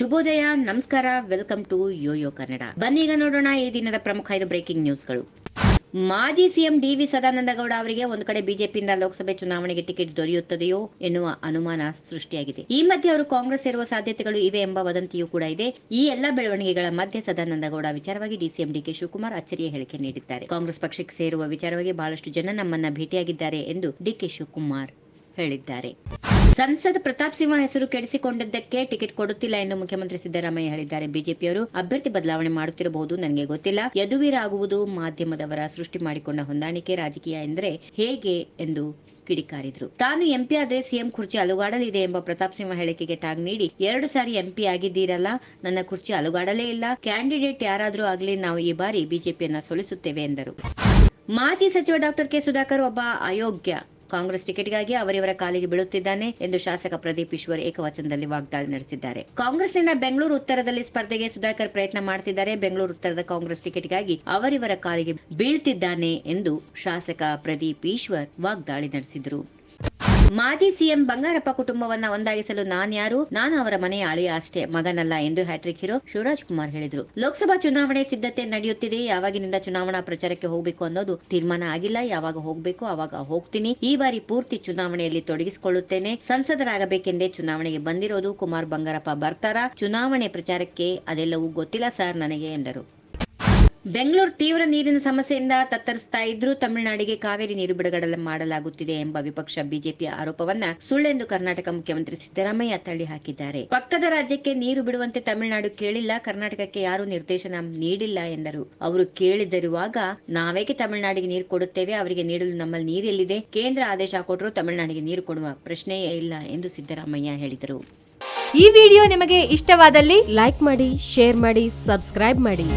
ಶುಭೋದಯ, ನಮಸ್ಕಾರ, welcome to Yoyo Kannada. ಬನ್ನೀಗ ನೋಡೋಣ ಈ ದಿನದ ಪ್ರಮುಖ ಐದು ಬ್ರೇಕಿಂಗ್ ನ್ಯೂಸ್ಗಳು. ಮಾಜಿ ಸಿಎಂ ಡಿವಿ ಸದಾನಂದ ಗೌಡ ಅವರಿಗೆ ಒಂದು ಕಡೆ ಬಿಜೆಪಿಯಿಂದ ಲೋಕಸಭೆ ಚುನಾವಣೆಗೆ ಟಿಕೆಟ್ ದೊರೆಯುತ್ತದೆಯೋ ಎನ್ನುವ ಅನುಮಾನ ಸೃಷ್ಟಿಯಾಗಿದೆ. ಈ ಮಧ್ಯೆ ಅವರು ಕಾಂಗ್ರೆಸ್ ಸೇರುವ ಸಾಧ್ಯತೆಗಳು ಇವೆ ಎಂಬ ವದಂತಿಯೂ ಕೂಡ ಇದೆ. ಈ ಎಲ್ಲ ಬೆಳವಣಿಗೆಗಳ ಮಧ್ಯೆ ಸದಾನಂದ ಗೌಡ ವಿಚಾರವಾಗಿ ಡಿಸಿಎಂ ಡಿಕೆ ಶಿವಕುಮಾರ್ ಅಚ್ಚರಿಯ ಹೇಳಿಕೆ ನೀಡಿದ್ದಾರೆ. ಕಾಂಗ್ರೆಸ್ ಪಕ್ಷಕ್ಕೆ ಸೇರುವ ವಿಚಾರವಾಗಿ ಬಹಳಷ್ಟು ಜನ ನಮ್ಮನ್ನ ಭೇಟಿಯಾಗಿದ್ದಾರೆ ಎಂದು ಡಿಕೆ ಶಿವಕುಮಾರ್ ಹೇಳಿದ್ದಾರೆ. ಸಂಸದ ಪ್ರತಾಪ್ ಸಿಂಹ ಹೆಸರು ಕೆಡಿಸಿಕೊಂಡಿದ್ದಕ್ಕೆ ಟಿಕೆಟ್ ಕೊಡುತ್ತಿಲ್ಲ ಎಂದು ಮುಖ್ಯಮಂತ್ರಿ ಸಿದ್ದರಾಮಯ್ಯ ಹೇಳಿದ್ದಾರೆ. ಬಿಜೆಪಿಯವರು ಅಭ್ಯರ್ಥಿ ಬದಲಾವಣೆ ಮಾಡುತ್ತಿರಬಹುದು, ನನಗೆ ಗೊತ್ತಿಲ್ಲ. ಯದುವೀರ ಆಗುವುದು ಮಾಧ್ಯಮದವರ ಸೃಷ್ಟಿ ಮಾಡಿಕೊಂಡ ಹೊಂದಾಣಿಕೆ ರಾಜಕೀಯ ಎಂದರೆ ಹೇಗೆ ಎಂದು ಕಿಡಿಕಾರಿದ್ರು. ತಾನು ಎಂಪಿ ಆದ್ರೆ ಸಿಎಂ ಕುರ್ಚಿ ಅಲುಗಾಡಲಿದೆ ಎಂಬ ಪ್ರತಾಪ್ ಸಿಂಹ ಹೇಳಿಕೆಗೆ ಟಾಗ್ ನೀಡಿ, ಎರಡು ಸಾರಿ ಎಂಪಿ ಆಗಿದ್ದೀರಲ್ಲ, ನನ್ನ ಕುರ್ಚಿ ಅಲುಗಾಡಲೇ ಇಲ್ಲ. ಕ್ಯಾಂಡಿಡೇಟ್ ಯಾರಾದ್ರೂ ಆಗ್ಲಿ, ನಾವು ಈ ಬಾರಿ ಬಿಜೆಪಿಯನ್ನ ಸೋಲಿಸುತ್ತೇವೆ ಎಂದರು. ಮಾಜಿ ಸಚಿವ ಡಾಕ್ಟರ್ ಕೆ ಸುಧಾಕರ್ ಒಬ್ಬ ಅಯೋಗ್ಯ. ಕಾಂಗ್ರೆಸ್ ಟಿಕೆಟ್ಗಾಗಿ ಅವರಿವರ ಕಾಲಿಗೆ ಬೀಳುತ್ತಿದ್ದಾನೆ ಎಂದು ಶಾಸಕ ಪ್ರದೀಪ್ ಈಶ್ವರ್ ಏಕವಚನದಲ್ಲಿ ವಾಗ್ದಾಳಿ ನಡೆಸಿದ್ದಾರೆ. ಕಾಂಗ್ರೆಸ್ನಿಂದ ಬೆಂಗಳೂರು ಉತ್ತರದಲ್ಲಿ ಸ್ಪರ್ಧೆಗೆ ಸುಧಾಕರ್ ಪ್ರಯತ್ನ ಮಾಡುತ್ತಿದ್ದಾರೆ ಬೆಂಗಳೂರು ಉತ್ತರದ ಕಾಂಗ್ರೆಸ್ ಟಿಕೆಟ್ಗಾಗಿ ಅವರಿವರ ಕಾಲಿಗೆ ಬೀಳ್ತಿದ್ದಾನೆ ಎಂದು ಶಾಸಕ ಪ್ರದೀಪ್ ಈಶ್ವರ್ ವಾಗ್ದಾಳಿ ನಡೆಸಿದರು. ಮಾಜಿ ಸಿಎಂ ಬಂಗಾರಪ್ಪ ಕುಟುಂಬವನ್ನ ಒಂದಾಗಿಸಲು ನಾನ್ಯಾರು ನಾನು ಅವರ ಮನೆಯ ಅಳಿಯ ಅಷ್ಟೇ, ಮಗನಲ್ಲ ಎಂದು ಹ್ಯಾಟ್ರಿಕ್ ಹೀರೋ ಶಿವರಾಜ್ ಕುಮಾರ್ ಹೇಳಿದರು. ಲೋಕಸಭಾ ಚುನಾವಣೆ ಸಿದ್ಧತೆ ನಡೆಯುತ್ತಿದೆ, ಯಾವಾಗಿನಿಂದ ಚುನಾವಣಾ ಪ್ರಚಾರಕ್ಕೆ ಹೋಗಬೇಕು ಅನ್ನೋದು ತೀರ್ಮಾನ ಆಗಿಲ್ಲ, ಯಾವಾಗ ಹೋಗ್ಬೇಕು ಅವಾಗ ಹೋಗ್ತೀನಿ. ಈ ಬಾರಿ ಪೂರ್ತಿ ಚುನಾವಣೆಯಲ್ಲಿ ತೊಡಗಿಸಿಕೊಳ್ಳುತ್ತೇನೆ. ಸಂಸದರಾಗಬೇಕೆಂದೇ ಚುನಾವಣೆಗೆ ಬಂದಿರೋದು ಕುಮಾರ್ ಬಂಗಾರಪ್ಪ ಬರ್ತಾರಾ? ಚುನಾವಣೆ ಪ್ರಚಾರಕ್ಕೆ ಅದೆಲ್ಲವೂ ಗೊತ್ತಿಲ್ಲ ಸರ್ ನನಗೆ, ಎಂದರು. ಬೆಂಗಳೂರು ತೀವ್ರ ನೀರಿನ ಸಮಸ್ಯೆಯಿಂದ ತತ್ತರಿಸ್ತಾ ಇದ್ರೂ ತಮಿಳುನಾಡಿಗೆ ಕಾವೇರಿ ನೀರು ಬಿಡುಗಡೆ ಮಾಡಲಾಗುತ್ತಿದೆ ಎಂಬ ವಿಪಕ್ಷ ಬಿಜೆಪಿಯ ಆರೋಪವನ್ನ ಸುಳ್ಳೆಂದು ಕರ್ನಾಟಕ ಮುಖ್ಯಮಂತ್ರಿ ಸಿದ್ದರಾಮಯ್ಯ ತಳ್ಳಿ ಹಾಕಿದ್ದಾರೆ. ಪಕ್ಕದ ರಾಜ್ಯಕ್ಕೆ ನೀರು ಬಿಡುವಂತೆ ತಮಿಳುನಾಡು ಕೇಳಿಲ್ಲ, ಕರ್ನಾಟಕಕ್ಕೆ ಯಾರೂ ನಿರ್ದೇಶನ ನೀಡಿಲ್ಲ ಎಂದರು. ಅವರು ಕೇಳಿದಿರುವಾಗ, ನಾವೇಕೆ ತಮಿಳುನಾಡಿಗೆ ನೀರು ಕೊಡುತ್ತೇವೆ? ಅವರಿಗೆ ನೀಡಲು ನಮ್ಮಲ್ಲಿ ನೀರೆಲ್ಲಿದೆ ಕೇಂದ್ರ ಆದೇಶ ಕೊಟ್ಟರು ತಮಿಳುನಾಡಿಗೆ ನೀರು ಕೊಡುವ ಪ್ರಶ್ನೆಯೇ ಇಲ್ಲ ಎಂದು ಸಿದ್ದರಾಮಯ್ಯ ಹೇಳಿದರು. ಈ ವಿಡಿಯೋ ನಿಮಗೆ ಇಷ್ಟವಾದಲ್ಲಿ ಲೈಕ್ ಮಾಡಿ, ಶೇರ್ ಮಾಡಿ, ಸಬ್ಸ್ಕ್ರೈಬ್ ಮಾಡಿ.